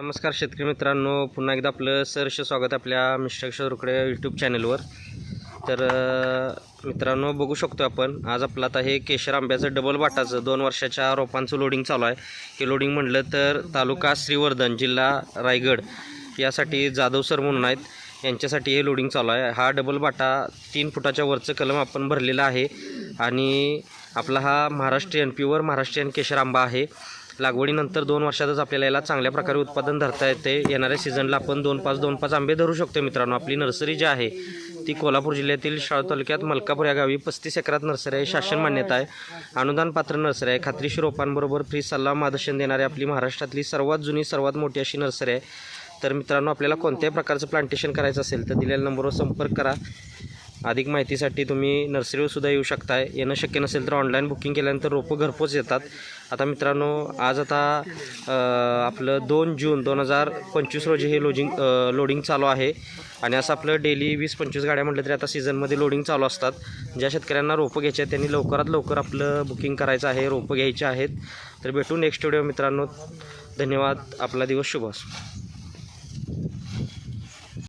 नमस्कार शेतकरी मित्रांनो पुन्हा एकदा आपलं सहर्ष स्वागत आपल्या मिस्टर रुकडे यूट्यूब चॅनलवर तर मित्रांनो बघू शकतो आपण आज आपलं आता हे केशर आंब्याचं डबल बाटाचं दोन वर्षाच्या रोपांचं लोडिंग चालू आहे. हे लोडिंग म्हटलं तर तालुका श्रीवर्धन जिल्हा रायगड यासाठी जाधव सर म्हणून आहेत. यांच्यासाठी हे लोडिंग चालू आहे. हा डबल बाटा तीन फुटाच्या वरचं कलम आपण भरलेला आहे. आणि आपला हा महाराष्ट्रीयन प्युअर महाराष्ट्रीयन केशर आंबा आहे. लागवडीनंतर दोन वर्षातच आपल्याला याला चांगल्या प्रकारे उत्पादन धरता येते. येणाऱ्या सीझनला आपण दोन पाच दोन पाच आंबे धरू शकतो मित्रांनो. आपली नर्सरी जी आहे ती कोल्हापूर जिल्ह्यातील शाळा तालुक्यात मलकापूर या गावी पस्तीस एकरात नर्सरी आहे. शासन मान्यता आहे. अनुदान पात्र नर्सरी आहे. खात्रीशीर रोपांबरोबर फ्री सल्ला मार्गदर्शन देणारी आपली महाराष्ट्रातली सर्वात जुनी सर्वात मोठी अशी नर्सरी आहे. तर मित्रांनो आपल्याला कोणत्याही प्रकारचं प्लांटेशन करायचं असेल तर दिलेल्या नंबरवर संपर्क करा. अधिक माहितीसाठी तुम्ही नर्सरीवरसुद्धा येऊ शकताय. येणं शक्य नसेल तर ऑनलाईन बुकिंग केल्यानंतर रोपं घरपोच येतात. आता मित्रांनो आज आता आपलं दोन जून दोन हजार पंचवीस रोजी हे लोजिंग लोडिंग चालू आहे. आणि असं आपलं डेली वीस पंचवीस गाड्या म्हटलं तरी आता सीझनमध्ये लोडिंग चालू असतात. ज्या शेतकऱ्यांना रोपं घ्यायची आहेत त्यांनी लवकरात लवकर आपलं बुकिंग करायचं आहे रोपं घ्यायची आहेत. तर भेटू नेक्स्ट व्हिडिओ मित्रांनो. धन्यवाद. आपला दिवस शुभ असो.